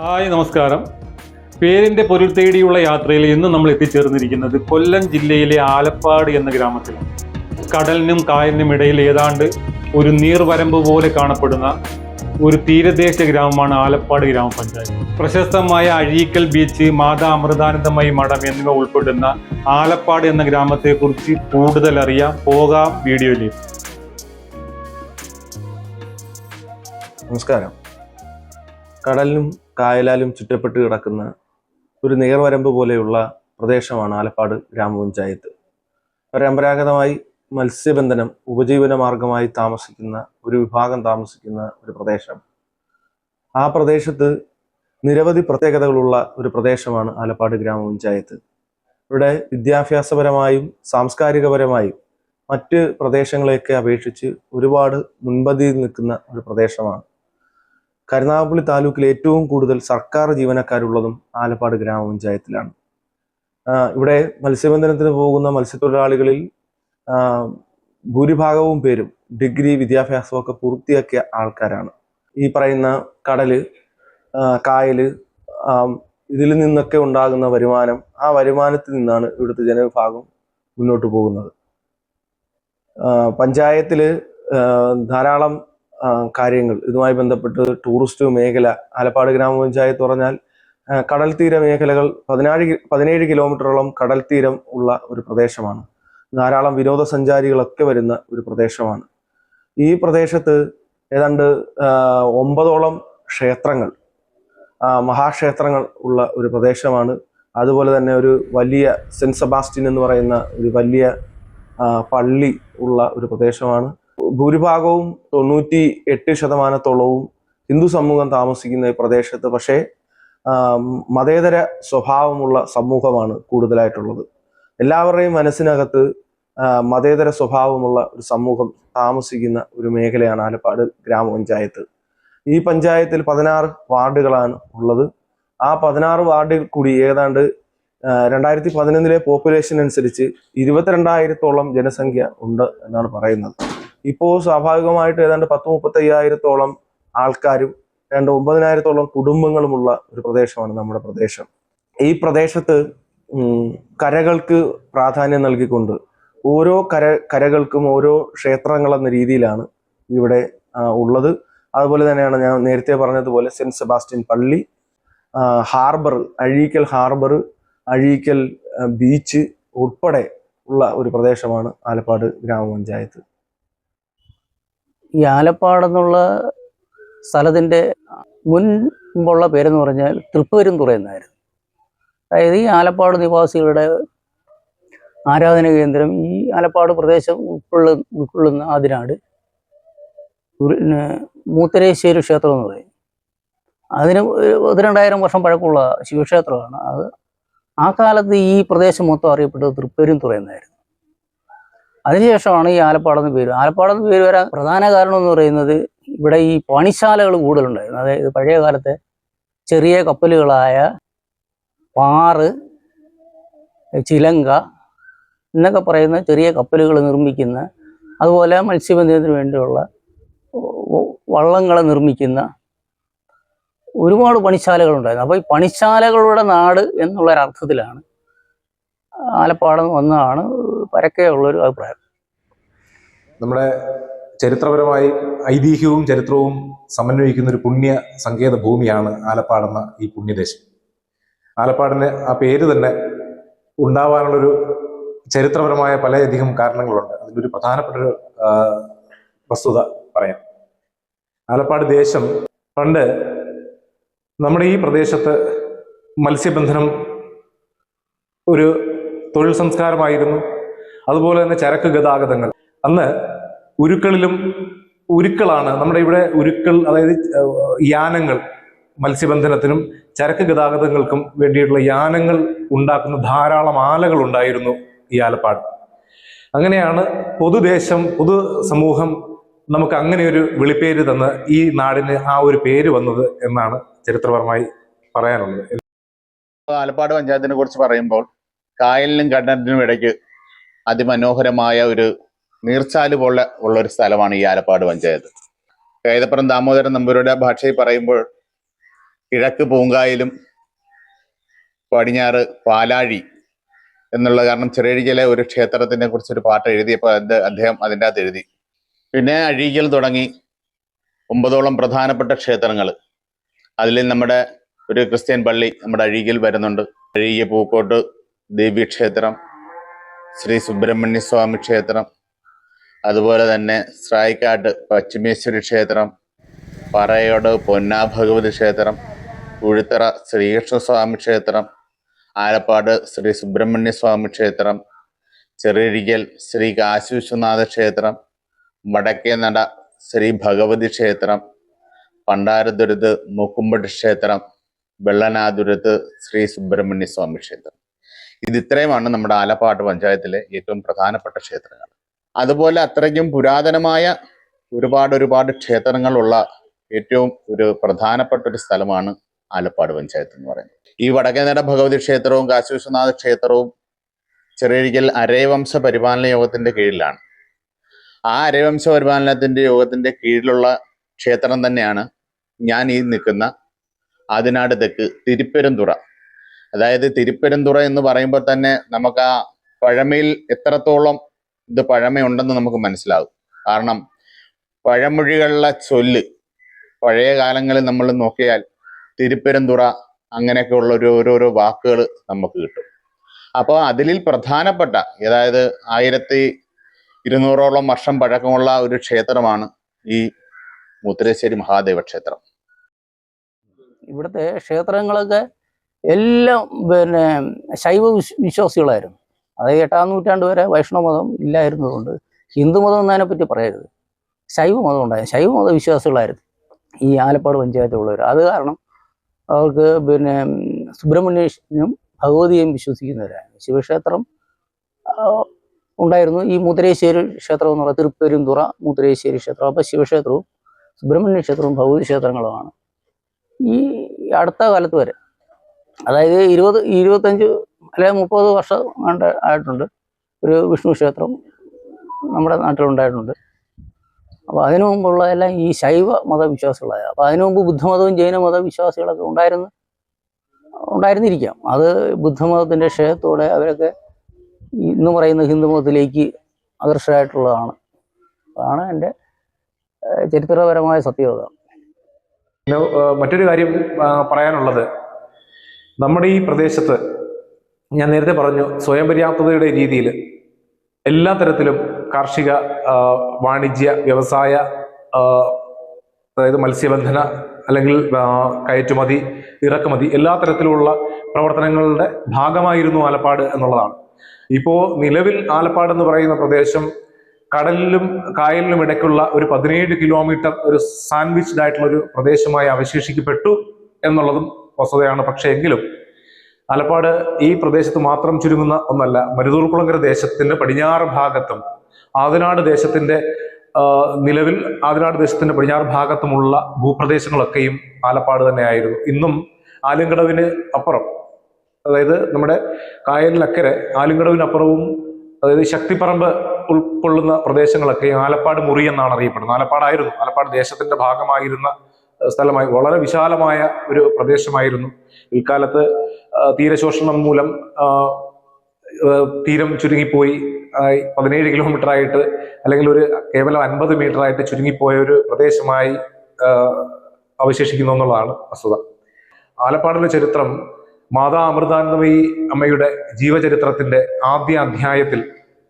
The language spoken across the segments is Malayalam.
ഹായ് നമസ്കാരം. പേരിന്റെ പൊരുൾ തേടിയുള്ള യാത്രയിൽ ഇന്ന് നമ്മൾ എത്തിച്ചേർന്നിരിക്കുന്നത് കൊല്ലം ജില്ലയിലെ ആലപ്പാട് എന്ന ഗ്രാമത്തിലാണ്. കടലിനും കായലിനും ഇടയിൽ ഏതാണ്ട് ഒരു നീർവരമ്പ് പോലെ കാണപ്പെടുന്ന ഒരു തീരദേശ ഗ്രാമമാണ് ആലപ്പാട് ഗ്രാമപഞ്ചായത്ത്. പ്രശസ്തമായ അഴീക്കൽ ബീച്ച് മാതാ അമൃതാനന്ദമയി മഠം എന്നിവ ഉൾപ്പെടുന്ന ആലപ്പാട് എന്ന ഗ്രാമത്തെക്കുറിച്ച് കൂടുതൽ അറിയാം. പോകാം വീഡിയോയിലേക്ക്. നമസ്കാരം. കടലിനും കായലാലും ചുറ്റപ്പെട്ട് കിടക്കുന്ന ഒരു നേർവരമ്പ് പോലെയുള്ള പ്രദേശമാണ് ആലപ്പാട് ഗ്രാമപഞ്ചായത്ത്. പരമ്പരാഗതമായി മത്സ്യബന്ധനം ഉപജീവന മാർഗമായി താമസിക്കുന്ന ഒരു വിഭാഗം താമസിക്കുന്ന ഒരു പ്രദേശം. ആ പ്രദേശത്ത് നിരവധി പ്രത്യേകതകളുള്ള ഒരു പ്രദേശമാണ് ആലപ്പാട് ഗ്രാമപഞ്ചായത്ത്. ഇവിടെ വിദ്യാഭ്യാസപരമായും സാംസ്കാരികപരമായും മറ്റ് പ്രദേശങ്ങളെയൊക്കെ അപേക്ഷിച്ച് ഒരുപാട് മുൻപന്തിയിൽ നിൽക്കുന്ന ഒരു പ്രദേശമാണ്. കരുനാഗപ്പള്ളി താലൂക്കിൽ ഏറ്റവും കൂടുതൽ സർക്കാർ ജീവനക്കാരുള്ളതും ആലപ്പാട് ഗ്രാമപഞ്ചായത്തിലാണ്. ഇവിടെ മത്സ്യബന്ധനത്തിന് പോകുന്ന മത്സ്യത്തൊഴിലാളികളിൽ ഭൂരിഭാഗവും പേരും ഡിഗ്രി വിദ്യാഭ്യാസമൊക്കെ പൂർത്തിയാക്കിയ ആൾക്കാരാണ്. ഈ പറയുന്ന കടൽ കായൽ ഇതിൽ നിന്നൊക്കെ ഉണ്ടാകുന്ന വരുമാനം ആ വരുമാനത്തിൽ നിന്നാണ് ഇവിടുത്തെ ജനവിഭാഗം മുന്നോട്ട് പോകുന്നത്. പഞ്ചായത്തിൽ ധാരാളം കാര്യങ്ങൾ. ഇതുമായി ബന്ധപ്പെട്ട് ടൂറിസ്റ്റ് മേഖല ആലപ്പാട് ഗ്രാമപഞ്ചായത്ത് പറഞ്ഞാൽ കടൽ തീര മേഖലകൾ പതിനാഴ് പതിനേഴ് കിലോമീറ്ററോളം കടൽ തീരം ഉള്ള ഒരു പ്രദേശമാണ്. ധാരാളം വിനോദസഞ്ചാരികളൊക്കെ വരുന്ന ഒരു പ്രദേശമാണ്. ഈ പ്രദേശത്ത് ഏതാണ്ട് ഒമ്പതോളം ക്ഷേത്രങ്ങൾ മഹാക്ഷേത്രങ്ങൾ ഉള്ള ഒരു പ്രദേശമാണ്. അതുപോലെ തന്നെ ഒരു വലിയ സെന്റ് സെബാസ്റ്റ്യൻ എന്ന് പറയുന്ന ഒരു വലിയ പള്ളി ഉള്ള ഒരു പ്രദേശമാണ്. ഭൂരിഭാഗവും തൊണ്ണൂറ്റി എട്ട് ശതമാനത്തോളവും ഹിന്ദു സമൂഹം താമസിക്കുന്ന പ്രദേശത്ത് പക്ഷേ മതേതര സ്വഭാവമുള്ള സമൂഹമാണ് കൂടുതലായിട്ടുള്ളത്. എല്ലാവരുടെയും മനസ്സിനകത്ത് മതേതര സ്വഭാവമുള്ള ഒരു സമൂഹം താമസിക്കുന്ന ഒരു മേഖലയാണ് ആലപ്പാട് ഗ്രാമപഞ്ചായത്ത്. ഈ പഞ്ചായത്തിൽ പതിനാറ് വാർഡുകളാണ് ഉള്ളത്. ആ പതിനാറ് വാർഡിൽ കൂടി ഏതാണ്ട് രണ്ടായിരത്തി പതിനൊന്നിലെ പോപ്പുലേഷൻ അനുസരിച്ച് ഇരുപത്തിരണ്ടായിരത്തോളം ജനസംഖ്യ ഉണ്ട് എന്നാണ് പറയുന്നത്. ഇപ്പോൾ സ്വാഭാവികമായിട്ട് ഏതാണ്ട് പത്ത് മുപ്പത്തി അയ്യായിരത്തോളം ആൾക്കാരും ഏതാണ്ട് ഒമ്പതിനായിരത്തോളം കുടുംബങ്ങളുമുള്ള ഒരു പ്രദേശമാണ് നമ്മുടെ പ്രദേശം. ഈ പ്രദേശത്ത് കരകൾക്ക് പ്രാധാന്യം നൽകിക്കൊണ്ട് ഓരോ കര കരകൾക്കും ഓരോ ക്ഷേത്രങ്ങൾ എന്ന രീതിയിലാണ് ഇവിടെ ഉള്ളത്. അതുപോലെ തന്നെയാണ് ഞാൻ നേരത്തെ പറഞ്ഞതുപോലെ സെന്റ് സെബാസ്റ്റ്യൻ പള്ളി harbour Azhikkal harbour Azhikkal beach ഉൾപ്പെടെ ഉള്ള ഒരു പ്രദേശമാണ് ആലപ്പാട് ഗ്രാമപഞ്ചായത്ത്. ഈ ആലപ്പാടെന്നുള്ള സ്ഥലത്തിന്റെ മുൻപുള്ള പേരെന്ന് പറഞ്ഞാൽ തൃപ്പൂരുംതുറ എന്നായിരുന്നു. അതായത് ഈ ആലപ്പാട് നിവാസികളുടെ ആരാധന കേന്ദ്രം ഈ ആലപ്പാട് പ്രദേശം ഉൾക്കൊള്ള ഉൾക്കൊള്ളുന്ന ആതിനാട് പിന്നെ മൂത്തരേശ്വരി ക്ഷേത്രം എന്ന് പറയും. അതിന് പതിരണ്ടായിരം വർഷം പഴക്കമുള്ള ശിവക്ഷേത്രമാണ്. അത് ആ കാലത്ത് ഈ പ്രദേശം മൊത്തം അറിയപ്പെട്ടത് തൃപ്പേരുംതുറ എന്നായിരുന്നു. അതിനുശേഷമാണ് ഈ ആലപ്പാടെന്ന് പേര് ആലപ്പാടെന്ന് പേര് വരാൻ പ്രധാന കാരണം എന്ന് പറയുന്നത് ഇവിടെ ഈ പണിശാലകൾ കൂടുതലുണ്ടായിരുന്നു. അതായത് പഴയ കാലത്തെ ചെറിയ കപ്പലുകളായ പാറ് ചിലങ്ക എന്നൊക്കെ പറയുന്ന ചെറിയ കപ്പലുകൾ നിർമ്മിക്കുന്ന അതുപോലെ മത്സ്യബന്ധനത്തിന് വേണ്ടിയുള്ള വള്ളങ്ങൾ നിർമ്മിക്കുന്ന ഒരുപാട് പണിശാലകളുണ്ടായിരുന്നു. അപ്പോൾ ഈ പണിശാലകളുടെ നാട് എന്നുള്ള ഒരർത്ഥത്തിലാണ് ആലപ്പാടെന്ന് വന്നതാണ് പരക്കെ ഉള്ളൊരു അഭിപ്രായം. നമ്മുടെ ചരിത്രപരമായി ഐതിഹ്യവും ചരിത്രവും സമന്വയിക്കുന്ന ഒരു പുണ്യ സങ്കേത ഭൂമിയാണ് ആലപ്പാടെന്ന ഈ പുണ്യദേശം. ആലപ്പാടിന് ആ പേര് തന്നെ ഉണ്ടാവാനുള്ളൊരു ചരിത്രപരമായ പലയധികം കാരണങ്ങളുണ്ട്. അതിലൊരു പ്രധാനപ്പെട്ട ഒരു വസ്തുത പറയാം. ആലപ്പാട് ദേശം പണ്ട് നമ്മുടെ ഈ പ്രദേശത്ത് മത്സ്യബന്ധനം ഒരു തൊഴിൽ സംസ്കാരമായിരുന്നു. അതുപോലെ തന്നെ ചരക്ക് ഗതാഗതങ്ങൾ. അന്ന് ഉരുക്കളിലും ഉരുക്കളാണ് നമ്മുടെ ഇവിടെ ഉരുക്കൾ അതായത് യാനങ്ങൾ മത്സ്യബന്ധനത്തിനും ചരക്ക് ഗതാഗതങ്ങൾക്കും വേണ്ടിയിട്ടുള്ള യാനങ്ങൾ ഉണ്ടാക്കുന്ന ധാരാളം ആലകൾ ഉണ്ടായിരുന്നു ഈ ആലപ്പാട്. അങ്ങനെയാണ് പൊതുദേശം പൊതു സമൂഹം നമുക്ക് അങ്ങനെ ഒരു വിളിപ്പേര് തന്ന് ഈ നാടിന് ആ ഒരു പേര് വന്നത് എന്നാണ് ചരിത്രപരമായി പറയാനുള്ളത്. ആലപ്പാട് പഞ്ചായത്തിനെ കുറിച്ച് പറയുമ്പോൾ കായലിനും കടലിനും ഇടയ്ക്ക് അതിമനോഹരമായ ഒരു നീർച്ചാൽ പോലെ ഉള്ള ഒരു സ്ഥലമാണ് ഈ ആലപ്പാട് പഞ്ചായത്ത്. കൈതപ്പുറം ദാമോദരൻ നമ്പൂരുടെ ഭാഷയിൽ പറയുമ്പോൾ കിഴക്ക് പൂങ്കായലും പടിഞ്ഞാറ് പാലാഴി എന്നുള്ള കാരണം ചെറിയഴിക്കലെ ഒരു ക്ഷേത്രത്തിനെ കുറിച്ച് ഒരു പാട്ട് എഴുതിയപ്പോൾ അത് അദ്ദേഹം അതിന്റെ അകത്ത് എഴുതി. പിന്നെ അഴീക്കൽ തുടങ്ങി ഒമ്പതോളം പ്രധാനപ്പെട്ട ക്ഷേത്രങ്ങൾ അതിൽ നമ്മുടെ ഒരു ക്രിസ്ത്യൻ പള്ളി നമ്മുടെ അഴീക്കൽ വരുന്നുണ്ട്. അഴീക്കൽ പൂക്കോട്ട് ദേവീക്ഷേത്രം ശ്രീ സുബ്രഹ്മണ്യ സ്വാമി ക്ഷേത്രം അതുപോലെ തന്നെ സ്രായിക്കാട്ട് പശ്ചിമേശ്വരി ക്ഷേത്രം പറയോട് പൊന്നാ ഭഗവതി ക്ഷേത്രം ഉഴുത്തറ ശ്രീകൃഷ്ണസ്വാമി ക്ഷേത്രം ആലപ്പാട് ശ്രീ സുബ്രഹ്മണ്യ സ്വാമി ക്ഷേത്രം ചെറിയഴിക്കൽ ശ്രീ കാശി വിശ്വനാഥ ക്ഷേത്രം വടക്കേനട ശ്രീ ഭഗവതി ക്ഷേത്രം പണ്ടാരദുരത്ത് മൂക്കുമ്പട്ട് ക്ഷേത്രം വെള്ളനാതുരത്ത് ശ്രീ സുബ്രഹ്മണ്യ സ്വാമി ക്ഷേത്രം. ഇത് ഇത്രയുമാണ് നമ്മുടെ ആലപ്പാട് പഞ്ചായത്തിലെ ഏറ്റവും പ്രധാനപ്പെട്ട ക്ഷേത്രങ്ങൾ. അതുപോലെ അത്രയ്ക്കും പുരാതനമായ ഒരുപാട് ഒരുപാട് ക്ഷേത്രങ്ങളുള്ള ഏറ്റവും ഒരു പ്രധാനപ്പെട്ട ഒരു സ്ഥലമാണ് ആലപ്പാട് പഞ്ചായത്ത് എന്ന് പറയുന്നത്. ഈ വടക്കേനട ഭഗവതി ക്ഷേത്രവും കാശി വിശ്വനാഥ ക്ഷേത്രവും ചെറിയരിക്കൽ അരയവംശ പരിപാലന യോഗത്തിന്റെ കീഴിലാണ്. ആ അരേവംശ പരിപാലനത്തിന്റെ യോഗത്തിന്റെ കീഴിലുള്ള ക്ഷേത്രം തന്നെയാണ് ഞാൻ ഈ നിൽക്കുന്ന ആദിനാട് തെക്ക് തിരുപ്പെരുന്തുറ അതായത് തിരുപ്പെരുന്തുറ എന്ന് പറയുമ്പോൾ തന്നെ നമുക്ക് ആ പഴമയിൽ എത്രത്തോളം ഇത് പഴമയുണ്ടെന്ന് നമുക്ക് മനസ്സിലാകും കാരണം പഴമൊഴികളിലെ ചൊല്ല് പഴയ കാലങ്ങളിൽ നമ്മൾ നോക്കിയാൽ തിരുപ്പെരുന്തുറ അങ്ങനെയൊക്കെയുള്ള ഒരു ഓരോരോ വാക്കുകൾ നമുക്ക് കിട്ടും. അപ്പോൾ അതിലിൽ പ്രധാനപ്പെട്ട അതായത് ആയിരത്തി ഇരുന്നൂറോളം വർഷം പഴക്കമുള്ള ഒരു ക്ഷേത്രമാണ് ഈ മുത്തരശ്ശേരി മഹാദേവ ക്ഷേത്രം. ഇവിടുത്തെ ക്ഷേത്രങ്ങളൊക്കെ എല്ലാം പിന്നെ ശൈവ വിശ് വിശ്വാസികളായിരുന്നു. അതായത് എട്ടാം നൂറ്റാണ്ട് വരെ വൈഷ്ണവ മതം ഇല്ലായിരുന്നതുകൊണ്ട് ഹിന്ദുമതം എന്നതിനെ പറ്റി പറയരുത്. ശൈവ മതം ഉണ്ടായിരുന്നു. ശൈവ മത വിശ്വാസികളായിരുന്നു ഈ ആലപ്പാട് പഞ്ചായത്തിലുള്ളവർ അത് കാരണം അവർക്ക് പിന്നെ സുബ്രഹ്മണ്യനും ഭഗവതിയെയും വിശ്വസിക്കുന്നവരായിരുന്നു. ശിവക്ഷേത്രം ഉണ്ടായിരുന്നു. ഈ മുദ്രേശ്വരി ക്ഷേത്രം എന്ന് പറയുന്നത് തിരുപ്പെരുന്തുറ മുദ്രേശ്വരി ക്ഷേത്രം. അപ്പോൾ ശിവക്ഷേത്രവും സുബ്രഹ്മണ്യ ക്ഷേത്രവും ഭഗവതി ക്ഷേത്രങ്ങളുമാണ്. ഈ അടുത്ത കാലത്ത് വരെ അതായത് ഇരുപത് ഇരുപത്തഞ്ച് അല്ലെങ്കിൽ മുപ്പത് വർഷം കണ്ട് ആയിട്ടുണ്ട്. ഒരു വിഷ്ണു ക്ഷേത്രം നമ്മുടെ നാട്ടിലുണ്ടായിട്ടുണ്ട്. അപ്പോൾ അതിനു മുമ്പുള്ള എല്ലാം ഈ ശൈവ മതവിശ്വാസികളായ അപ്പോൾ അതിനു മുമ്പ് ബുദ്ധമതവും ജൈന മതവിശ്വാസികളൊക്കെ ഉണ്ടായിരുന്നു ഉണ്ടായിരുന്നിരിക്കാം. അത് ബുദ്ധമതത്തിന്റെ ക്ഷേത്രത്തോടെ അവരൊക്കെ ഇന്ന് പറയുന്ന ഹിന്ദുമതത്തിലേക്ക് ആകർഷകരായിട്ടുള്ളതാണ്. അതാണ് എന്റെ ചരിത്രപരമായ സത്യത മറ്റൊരു കാര്യം പറയാനുള്ളത്. നമ്മുടെ ഈ പ്രദേശത്ത് ഞാൻ നേരത്തെ പറഞ്ഞു സ്വയം പര്യാപ്തതയുടെ രീതിയിൽ എല്ലാ തരത്തിലും കാർഷിക വാണിജ്യ വ്യവസായ അതായത് മത്സ്യബന്ധന അല്ലെങ്കിൽ കയറ്റുമതി ഇറക്കുമതി എല്ലാ തരത്തിലുള്ള പ്രവർത്തനങ്ങളുടെ ഭാഗമായിരുന്നു ആലപ്പാട് എന്നുള്ളതാണ്. ഇപ്പോൾ നിലവിൽ ആലപ്പാട് എന്ന് പറയുന്ന പ്രദേശം കടലിലും കായലിലും ഇടയ്ക്കുള്ള ഒരു പതിനേഴ് കിലോമീറ്റർ ഒരു സാൻഡ്വിച്ച്ഡ് ആയിട്ടുള്ള ഒരു പ്രദേശമായി അവശേഷിക്കപ്പെട്ടു എന്നുള്ളതും വസ്തുതയാണ്. പക്ഷേ എങ്കിലും ആലപ്പാട് ഈ പ്രദേശത്ത് മാത്രം ചുരുങ്ങുന്ന ഒന്നല്ല. മരുതൂർക്കുളങ്കര ദേശത്തിന്റെ പടിഞ്ഞാറ് ഭാഗത്തും ആതിനാട് ദേശത്തിന്റെ നിലവിൽ ആതിനാട് ദേശത്തിന്റെ പടിഞ്ഞാറ് ഭാഗത്തുമുള്ള ഭൂപ്രദേശങ്ങളൊക്കെയും ആലപ്പാട് തന്നെയായിരുന്നു. ഇന്നും ആലുംകടവിന് അപ്പുറം. അതായത് നമ്മുടെ കായലിനക്കരെ ആലുംകടവിനപ്പുറവും അതായത് ശക്തിപ്പറമ്പ് ഉൾക്കൊള്ളുന്ന പ്രദേശങ്ങളൊക്കെ ആലപ്പാട് മുറി എന്നാണ് അറിയപ്പെടുന്നത്. ആലപ്പാടായിരുന്നു. ആലപ്പാട് ദേശത്തിന്റെ ഭാഗമായിരുന്ന സ്ഥലമായി വളരെ വിശാലമായ ഒരു പ്രദേശമായിരുന്നു. ഇക്കാലത്ത് തീരശോഷണം മൂലം തീരം ചുരുങ്ങിപ്പോയി. പതിനേഴ് കിലോമീറ്റർ ആയിട്ട് അല്ലെങ്കിൽ ഒരു കേവലം അൻപത് മീറ്റർ ആയിട്ട് ചുരുങ്ങിപ്പോയ ഒരു പ്രദേശമായി അവശേഷിക്കുന്നു എന്നുള്ളതാണ് വസ്തുത. ആലപ്പാടിന്റെ ചരിത്രം മാതാ അമൃതാനന്ദമയി അമ്മയുടെ ജീവചരിത്രത്തിന്റെ ആദ്യ അധ്യായത്തിൽ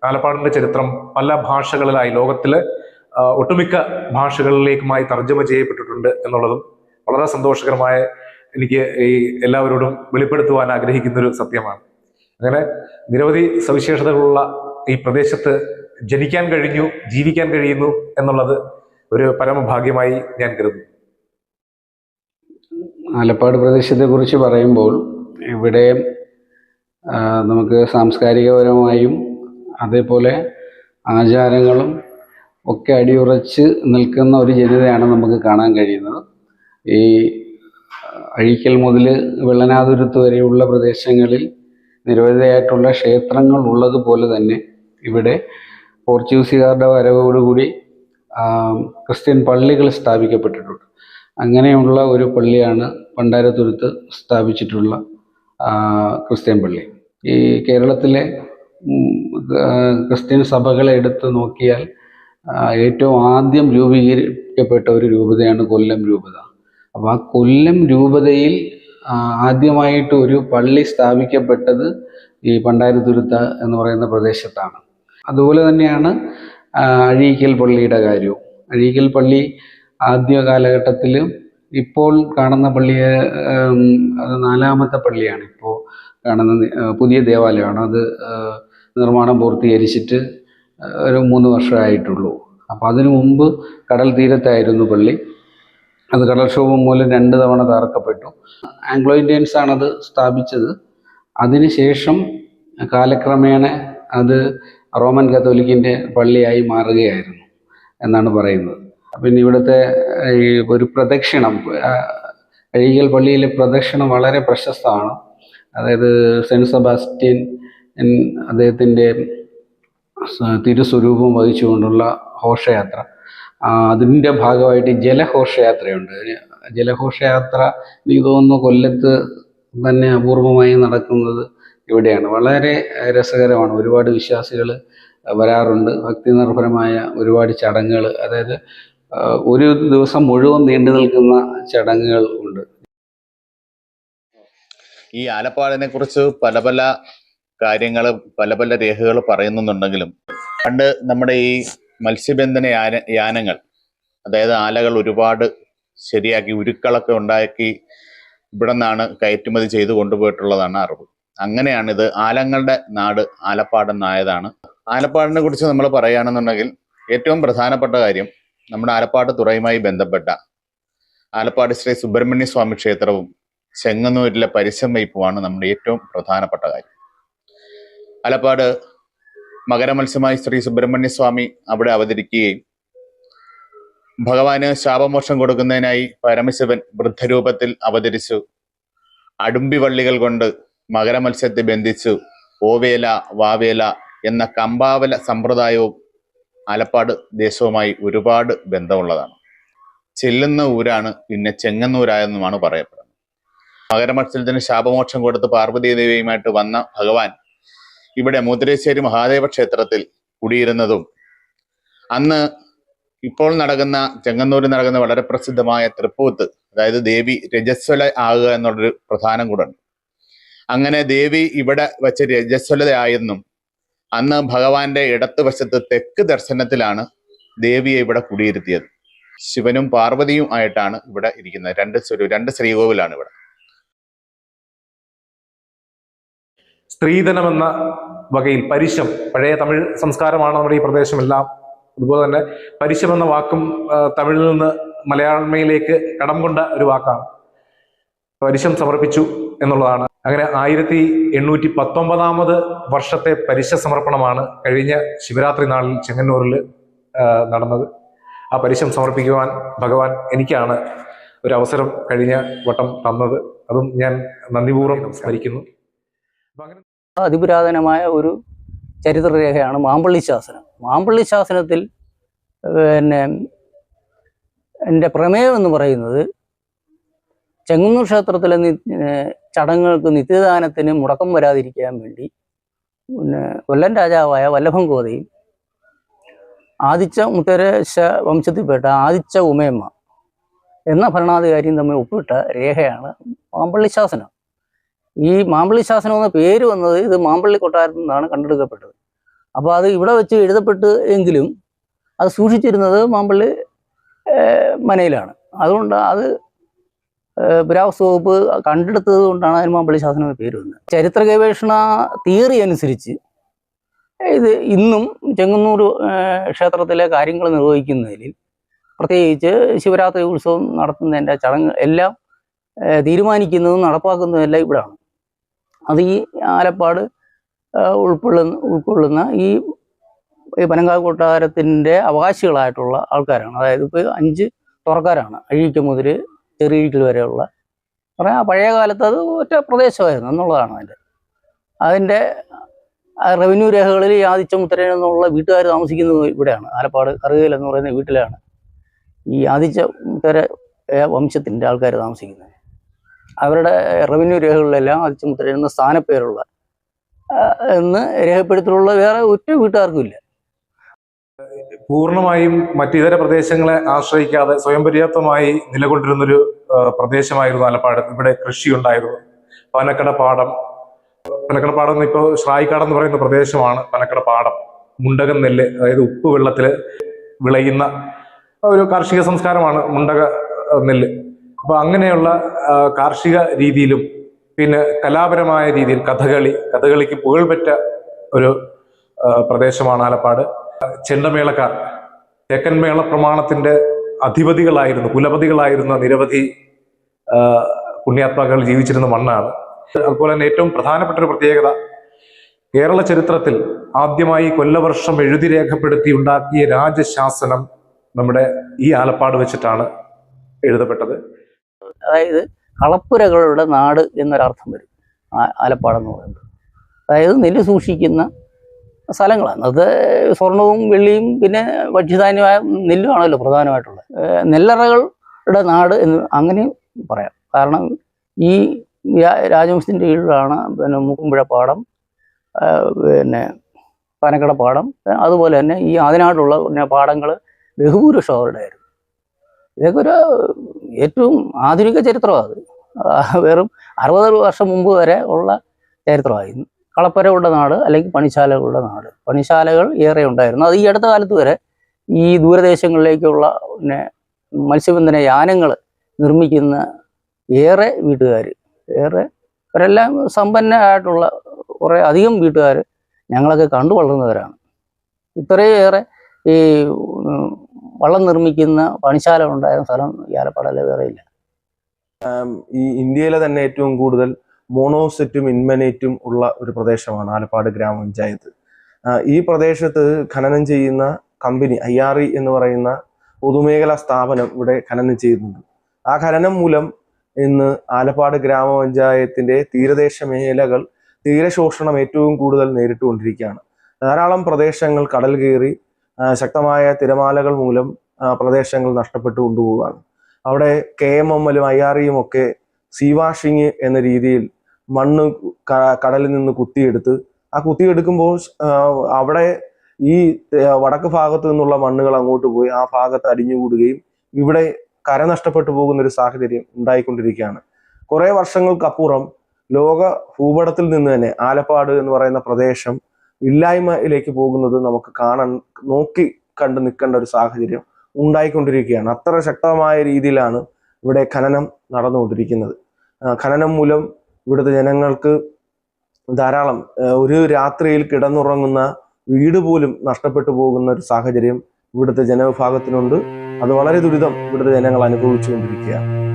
ആലപ്പാടിന്റെ ചരിത്രം പല ഭാഷകളിലായി ലോകത്തിലെ ഒട്ടുമിക്ക ഭാഷകളിലേക്കുമായി തർജമ ചെയ്യപ്പെട്ടിട്ടുണ്ട്. എന്നുള്ളതും വളരെ സന്തോഷകരമായ എനിക്ക് ഈ എല്ലാവരോടും വെളിപ്പെടുത്തുവാൻ ആഗ്രഹിക്കുന്ന ഒരു സത്യമാണ്. അങ്ങനെ നിരവധി സവിശേഷതകളുള്ള ഈ പ്രദേശത്ത് ജനിക്കാൻ കഴിഞ്ഞു ജീവിക്കാൻ കഴിയുന്നു എന്നുള്ളത് ഒരു പരമഭാഗ്യമായി ഞാൻ കരുതുന്നു. ആലപ്പാട് പ്രദേശത്തെ കുറിച്ച് പറയുമ്പോൾ ഇവിടെ നമുക്ക് സാംസ്കാരികപരമായും അതേപോലെ ആചാരങ്ങളും ഒക്കെ അടിയുറച്ച് നിൽക്കുന്ന ഒരു ജനതയാണ് നമുക്ക് കാണാൻ കഴിയുന്നത്. ഈ അഴീക്കൽ മുതൽ വെള്ളനാതുരത്ത് വരെയുള്ള പ്രദേശങ്ങളിൽ നിരവധിയായിട്ടുള്ള ക്ഷേത്രങ്ങൾ ഉള്ളതുപോലെ തന്നെ ഇവിടെ പോർച്ചുഗീസുകാരുടെ വരവോടുകൂടി ക്രിസ്ത്യൻ പള്ളികൾ സ്ഥാപിക്കപ്പെട്ടിട്ടുണ്ട്. അങ്ങനെയുള്ള ഒരു പള്ളിയാണ് പണ്ടാരത്തുരുത്ത് സ്ഥാപിച്ചിട്ടുള്ള ക്രിസ്ത്യൻ പള്ളി. ഈ കേരളത്തിലെ ക്രിസ്ത്യൻ സഭകളെ എടുത്ത് നോക്കിയാൽ ഏറ്റവും ആദ്യം രൂപീകരിക്കപ്പെട്ട ഒരു രൂപതയാണ് കൊല്ലം രൂപത. അപ്പോൾ ആ കൊല്ലം രൂപതയിൽ ആദ്യമായിട്ട് ഒരു പള്ളി സ്ഥാപിക്കപ്പെട്ടത് ഈ പണ്ടാരത്തുരുത്ത എന്ന് പറയുന്ന പ്രദേശത്താണ്. അതുപോലെ തന്നെയാണ് അഴീക്കൽ പള്ളിയുടെ കാര്യവും. അഴീക്കൽ പള്ളി ആദ്യ കാലഘട്ടത്തിൽ ഇപ്പോൾ കാണുന്ന പള്ളിയെ അത് നാലാമത്തെ പള്ളിയാണ്. ഇപ്പോൾ കാണുന്ന പുതിയ ദേവാലയമാണ്. അത് നിർമ്മാണം പൂർത്തീകരിച്ചിട്ട് ഒരു മൂന്ന് വർഷമായിട്ടുള്ളൂ. അപ്പോൾ അതിനു മുമ്പ് കടൽ തീരത്തായിരുന്നു പള്ളി. അത് കടൽക്ഷോഭം മൂലം രണ്ട് തവണ തകർക്കപ്പെട്ടു. ആംഗ്ലോ ഇന്ത്യൻസ് ആണത് സ്ഥാപിച്ചത്. അതിനുശേഷം കാലക്രമേണ അത് റോമൻ കത്തോലിക്കിന്റെ പള്ളിയായി മാറുകയായിരുന്നു എന്നാണ് പറയുന്നത്. പിന്നെ ഇവിടുത്തെ ഈ ഒരു പ്രദക്ഷിണം അഴികൽ പള്ളിയിലെ പ്രദക്ഷിണം വളരെ പ്രശസ്തമാണ്. അതായത് സെന്റ് സെബാസ്റ്റ്യൻ അദ്ദേഹത്തിന്റെ തിരുസ്വരൂപം വഹിച്ചുകൊണ്ടുള്ള ഘോഷയാത്ര. അതിന്റെ ഭാഗമായിട്ട് ജലഘോഷയാത്രയുണ്ട്. ജലഘോഷയാത്ര എനിക്ക് തോന്നുന്നു കൊല്ലത്ത് തന്നെ അപൂർവമായി നടക്കുന്നത് ഇവിടെയാണ്. വളരെ രസകരമാണ്. ഒരുപാട് വിശ്വാസികൾ വരാറുണ്ട്. ഭക്തി നിർഭരമായ ഒരുപാട് ചടങ്ങുകൾ അതായത് ഒരു ദിവസം മുഴുവൻ നീണ്ടു നിൽക്കുന്ന ചടങ്ങുകൾ ഉണ്ട്. ഈ ആലപ്പാടിനെ കുറിച്ച് പല പല കാര്യങ്ങൾ പല പല രേഖകൾ പറയുന്നുണ്ടെങ്കിലും പണ്ട് നമ്മുടെ ഈ മത്സ്യബന്ധന യാന യാനങ്ങൾ അതായത് ആലകൾ ഒരുപാട് ശരിയാക്കി ഉരുക്കളൊക്കെ ഉണ്ടാക്കി ഇവിടെ നിന്നാണ് കയറ്റുമതി ചെയ്ത് കൊണ്ടുപോയിട്ടുള്ളതാണ് അറിവ്. അങ്ങനെയാണിത് ആലങ്ങളുടെ നാട് ആലപ്പാടെന്നായതാണ്. ആലപ്പാടിനെ കുറിച്ച് നമ്മൾ പറയുകയാണെന്നുണ്ടെങ്കിൽ ഏറ്റവും പ്രധാനപ്പെട്ട കാര്യം നമ്മുടെ ആലപ്പാട് തുറയുമായി ബന്ധപ്പെട്ട ആലപ്പാട് ശ്രീ സുബ്രഹ്മണ്യ സ്വാമി ക്ഷേത്രവും ചെങ്ങന്നൂരിലെ പരിശം വയ്പുമാണ് നമ്മുടെ ഏറ്റവും പ്രധാനപ്പെട്ട കാര്യം. ആലപ്പാട് മകരമത്സ്യമായി ശ്രീ സുബ്രഹ്മണ്യസ്വാമി അവിടെ അവതരിക്കുകയും ഭഗവാന് ശാപമോക്ഷം കൊടുക്കുന്നതിനായി പരമശിവൻ വൃദ്ധരൂപത്തിൽ അവതരിച്ചു. അടുമ്പി വള്ളികൾ കൊണ്ട് മകരമത്സ്യത്തെ ബന്ധിച്ചു. ഓവേല വാവേല എന്ന കമ്പാവല സമ്പ്രദായവും ആലപ്പാട് ദേശവുമായി ഒരുപാട് ബന്ധമുള്ളതാണ്. ചെല്ലുന്ന ഊരാണ് പിന്നെ ചെങ്ങന്നൂരായെന്നുമാണ് പറയപ്പെടുന്നത്. മകരമത്സ്യത്തിന് ശാപമോക്ഷം കൊടുത്ത് പാർവതീദേവിയുമായിട്ട് വന്ന ഭഗവാൻ ഇവിടെ മുദ്രേശ്ശേരി മഹാദേവ ക്ഷേത്രത്തിൽ കുടിയിരുന്നതും അന്ന് ഇപ്പോൾ നടക്കുന്ന ചെങ്ങന്നൂരിൽ നടക്കുന്ന വളരെ പ്രസിദ്ധമായ തൃപ്പൂത്ത് അതായത് ദേവി രജസ്വല ആകുക എന്നുള്ളൊരു പ്രധാനം കൂടെ ഉണ്ട്. അങ്ങനെ ദേവി ഇവിടെ വെച്ച് രജസ്വലതയായെന്നും അന്ന് ഭഗവാന്റെ ഇടത്ത് വശത്ത് തെക്ക് ദർശനത്തിലാണ് ദേവിയെ ഇവിടെ കുടിയിരുത്തിയത്. ശിവനും പാർവതിയും ആയിട്ടാണ് ഇവിടെ ഇരിക്കുന്നത്. രണ്ട് രണ്ട് ശ്രീകോവിലാണ് ഇവിടെ. സ്ത്രീധനമെന്ന വകയിൽ പരിശം പഴയ തമിഴ് സംസ്കാരമാണ് നമ്മുടെ ഈ പ്രദേശമെല്ലാം? അതുപോലെ തന്നെ പരിശം എന്ന വാക്കും തമിഴിൽ നിന്ന് മലയാളമയിലേക്ക് കടം കൊണ്ട ഒരു വാക്കാണ്. പരിശം സമർപ്പിച്ചു എന്നുള്ളതാണ്. അങ്ങനെ ആയിരത്തി എണ്ണൂറ്റി പത്തൊമ്പതാമത് വർഷത്തെ പരിശ സമർപ്പണമാണ് കഴിഞ്ഞ ശിവരാത്രി നാളിൽ ചെങ്ങന്നൂരിൽ നടന്നത്. ആ പരിശം സമർപ്പിക്കുവാൻ ഭഗവാൻ എനിക്കാണ് ഒരു അവസരം കഴിഞ്ഞ വട്ടം തന്നത്. അതും ഞാൻ നന്ദിപൂർവം സ്മരിക്കുന്നു. അതിപുരാതനമായ ഒരു ചരിത്രരേഖയാണ് മാമ്പള്ളി ശാസനം മാമ്പള്ളി ശാസനത്തിൽ പിന്നെ എന്റെ പ്രമേയം എന്ന് പറയുന്നത് ചെങ്ങന്നൂർ ക്ഷേത്രത്തിലെ ചടങ്ങുകൾക്ക് നിത്യദാനത്തിന് മുടക്കം വരാതിരിക്കാൻ വേണ്ടി പിന്നെ കൊല്ലം രാജാവായ വല്ലഭൻ കോതയും ആദിച്ച മുത്തരശ വംശത്തിൽപ്പെട്ട ആദിച്ച ഉമയമ്മ എന്ന ഭരണാധികാരിയും തമ്മിൽ ഒപ്പിട്ട രേഖയാണ് മാമ്പള്ളി ശാസനം ഈ മാമ്പള്ളി ശാസനം എന്ന പേര് വന്നത് ഇത് മാമ്പള്ളി കൊട്ടാരത്തിൽ നിന്നാണ് കണ്ടെടുക്കപ്പെട്ടത്. അപ്പോൾ അത് ഇവിടെ വെച്ച് എഴുതപ്പെട്ട് എങ്കിലും അത് സൂക്ഷിച്ചിരുന്നത് മാമ്പള്ളി മനയിലാണ്. അതുകൊണ്ട് അത് പുരാവസ്തു വകുപ്പ് കണ്ടെടുത്തത് കൊണ്ടാണ് അതിന് മാമ്പള്ളി ശാസനം എന്ന പേര് വന്നത്. ചരിത്ര ഗവേഷണ തിയറി അനുസരിച്ച് ഇത് ഇന്നും ചെങ്ങന്നൂർ ക്ഷേത്രത്തിലെ കാര്യങ്ങൾ നിർവഹിക്കുന്നതിൽ പ്രത്യേകിച്ച് ശിവരാത്രി ഉത്സവം നടത്തുന്നതിന്റെ ചടങ്ങ് എല്ലാം തീരുമാനിക്കുന്നതും നടപ്പാക്കുന്നതും എല്ലാം ഇവിടെയാണ് അത് ഈ ആലപ്പാട് ഉൾക്കൊള്ളുന്ന ഉൾക്കൊള്ളുന്ന ഈ പനങ്കാവ് കൊട്ടാരത്തിന്റെ അവകാശികളായിട്ടുള്ള ആൾക്കാരാണ്. അതായത് ഇപ്പോൾ അഞ്ച് തുറക്കാരാണ്. അഴീക്ക് മുതൽ ചെറിയീക്കൽ വരെയുള്ള. പറയാം പഴയ കാലത്ത് അത് ഒറ്റ പ്രദേശമായിരുന്നു എന്നുള്ളതാണ് അതിന്റെ. അതിന്റെ റവന്യൂ രേഖകളിൽ ഈ ആദിച്ചമുത്തരൻ എന്നുള്ള വീട്ടുകാർ താമസിക്കുന്നത് ഇവിടെയാണ്. ആലപ്പാട് കറുകയിൽ എന്ന് പറയുന്ന വീട്ടിലാണ് ഈ ആദിച്ച മുത്തര വംശത്തിന്റെ ആൾക്കാർ താമസിക്കുന്നത്. അവരുടെ റവന്യൂ രേഖകളിലെല്ലാം അച്ചുമുദ്രയുന്ന സ്ഥാനപ്പേരുള്ള ആ, എന്ന് രേഖപ്പെടുത്തിയുള്ള വേറെ ഒറ്റ വീട്ടുകാർക്കും ഇല്ല പൂർണമായും മറ്റിതര പ്രദേശങ്ങളെ ആശ്രയിക്കാതെ സ്വയം പര്യാപ്തമായി നിലകൊണ്ടിരുന്നൊരു പ്രദേശമായിരുന്നു ആലപ്പാട്. ഇവിടെ കൃഷി ഉണ്ടായിരുന്നു പനക്കട പാടം. പനക്കട പാടം ഇപ്പോൾ ശ്രായിക്കാട് എന്ന് പറയുന്ന പ്രദേശമാണ് പനക്കട പാടം. മുണ്ടകൻ നെല്ല് അതായത് ഉപ്പ് വെള്ളത്തിൽ വിളയുന്ന ഒരു കാർഷിക സംസ്കാരമാണ് മുണ്ടക നെല്ല്. അപ്പൊ അങ്ങനെയുള്ള കാർഷിക രീതിയിലും പിന്നെ കലാപരമായ രീതിയിൽ കഥകളി കഥകളിക്ക് പുകഴ്പെറ്റ ഒരു പ്രദേശമാണ് ആലപ്പാട്. ചെണ്ടമേളക്കാർ തെക്കൻ മേള പ്രമാണത്തിന്റെ അധിപതികളായിരുന്നു കുലപതികളായിരുന്ന നിരവധി പുണ്യാത്മാക്കൾ ജീവിച്ചിരുന്ന മണ്ണാണ്. അതുപോലെ തന്നെ ഏറ്റവും പ്രധാനപ്പെട്ട ഒരു പ്രത്യേകത കേരള ചരിത്രത്തിൽ ആദ്യമായി കൊല്ലവർഷം എഴുതി രേഖപ്പെടുത്തി ഉണ്ടാക്കിയ രാജശാസനം നമ്മുടെ ഈ ആലപ്പാട് വെച്ചിട്ടാണ് എഴുതപ്പെട്ടത്. അതായത് കളപ്പുരകളുടെ നാട് എന്നൊരർത്ഥം വരും. ആലപ്പാടെന്ന് പറയുന്നത്. അതായത് നെല്ല് സൂക്ഷിക്കുന്ന സ്ഥലങ്ങളാണ്. അത് സ്വർണവും വെള്ളിയും പിന്നെ ഭക്ഷ്യധാന്യമായ നെല്ലുമാണല്ലോ പ്രധാനമായിട്ടുള്ളത്. നെല്ലറകളുടെ നാട് എന്ന് അങ്ങനെ പറയാം. കാരണം ഈ രാജവംശത്തിന്റെ കീഴിലാണ് പിന്നെ മൂക്കുമ്പുഴ പാടം പിന്നെ പനക്കട പാടം അതുപോലെ തന്നെ ഈ അതിനായിട്ടുള്ള പാടങ്ങൾ ബഹുഭൂരിഷം അവരുടെയായിരുന്നു. ഇതൊക്കെ ഒരു ഏറ്റവും ആധുനിക ചരിത്രമാണ് അത്. വെറും അറുപത് വർഷം മുമ്പ് വരെ ഉള്ള ചരിത്രമായിരുന്നു കളപ്പരകളുടെ നാട് അല്ലെങ്കിൽ പണിശാലകളുടെ നാട്. പണിശാലകൾ ഏറെ ഉണ്ടായിരുന്നു. അത് ഈ അടുത്ത കാലത്ത് വരെ ഈ ദൂരദേശങ്ങളിലേക്കുള്ള പിന്നെ മത്സ്യബന്ധന യാനങ്ങൾ നിർമ്മിക്കുന്ന ഏറെ വീട്ടുകാർ ഏറെ അവരെല്ലാം സമ്പന്നമായിട്ടുള്ള കുറേ അധികം വീട്ടുകാർ ഞങ്ങളൊക്കെ കണ്ടു വളർന്നവരാണ്. ഇത്രയേറെ ഈ വള്ളം നിർമ്മിക്കുന്ന പണിശാല ഉണ്ടായ സ്ഥലം ഈ വേറെ ഇല്ല ഈ ഇന്ത്യയിലെ തന്നെ ഏറ്റവും കൂടുതൽ മോണോസെറ്റും ഇൻമനേറ്റും ഉള്ള ഒരു പ്രദേശമാണ് ആലപ്പാട് ഗ്രാമപഞ്ചായത്ത്. ഈ പ്രദേശത്ത് ഖനനം ചെയ്യുന്ന കമ്പനി ഐ ആർ ഇ എന്ന് പറയുന്ന പൊതുമേഖലാ സ്ഥാപനം ഇവിടെ ഖനനം ചെയ്യുന്നുണ്ട്. ആ ഖനനം മൂലം ഇന്ന് ആലപ്പാട് ഗ്രാമപഞ്ചായത്തിന്റെ തീരദേശ മേഖലകൾ തീരശോഷണം ഏറ്റവും കൂടുതൽ നേരിട്ടുകൊണ്ടിരിക്കുകയാണ്. ധാരാളം പ്രദേശങ്ങൾ കടൽ കയറി ശക്തമായ തിരമാലകൾ മൂലം പ്രദേശങ്ങൾ നഷ്ടപ്പെട്ടു കൊണ്ടുപോവുകയാണ്. അവിടെ കെ എം എം എല്ലും ഐ ആർ ഇയും ഒക്കെ സീ വാഷിങ് എന്ന രീതിയിൽ മണ്ണ് കടലിൽ നിന്ന് കുത്തിയെടുത്ത് ആ കുത്തിയെടുക്കുമ്പോൾ അവിടെ ഈ വടക്ക് ഭാഗത്തു നിന്നുള്ള മണ്ണുകൾ അങ്ങോട്ട് പോയി ആ ഭാഗത്ത് അടിഞ്ഞുകൂടുകയും ഇവിടെ കര നഷ്ടപ്പെട്ടു പോകുന്ന ഒരു സാഹചര്യം ഉണ്ടായിക്കൊണ്ടിരിക്കുകയാണ്. കുറെ വർഷങ്ങൾക്കപ്പുറം ലോക ഭൂപടത്തിൽ നിന്ന് തന്നെ ആലപ്പാട് എന്ന് പറയുന്ന പ്രദേശം ഇല്ലായ്മയിലേക്ക് പോകുന്നത് നമുക്ക് കാണാൻ നോക്കി കണ്ടു നിൽക്കേണ്ട ഒരു സാഹചര്യം ഉണ്ടായിക്കൊണ്ടിരിക്കുകയാണ്. അത്ര ശക്തമായ രീതിയിലാണ് ഇവിടെ ഖനനം നടന്നുകൊണ്ടിരിക്കുന്നത്. ഖനനം മൂലം ഇവിടുത്തെ ജനങ്ങൾക്ക് ധാരാളം ഒരു രാത്രിയിൽ കിടന്നുറങ്ങുന്ന വീട് പോലും നഷ്ടപ്പെട്ടു പോകുന്ന ഒരു സാഹചര്യം ഇവിടുത്തെ ജനവിഭാഗത്തിനുണ്ട്. അത് വളരെ ദുരിതം ഇവിടുത്തെ ജനങ്ങൾ അനുഭവിച്ചുകൊണ്ടിരിക്കുകയാണ്.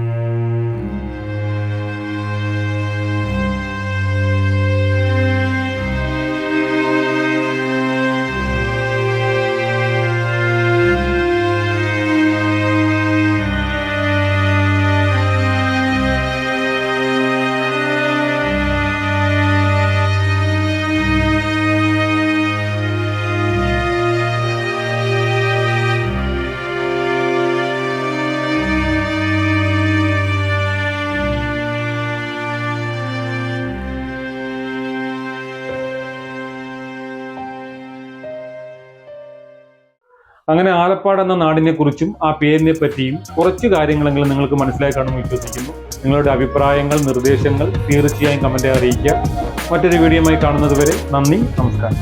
അങ്ങനെ ആലപ്പാട് എന്ന നാടിനെ കുറിച്ചും ആ പേരിനെ പറ്റിയും കുറച്ച് കാര്യങ്ങളെങ്കിലും നിങ്ങൾക്ക് മനസ്സിലായി കാണുമെന്ന് വിശ്വസിക്കുന്നു. നിങ്ങളുടെ അഭിപ്രായങ്ങൾ നിർദ്ദേശങ്ങൾ തീർച്ചയായും കമന്റായി അറിയിക്കുക. മറ്റൊരു വീഡിയോയുമായി കാണുന്നത് വരെ നന്ദി നമസ്കാരം.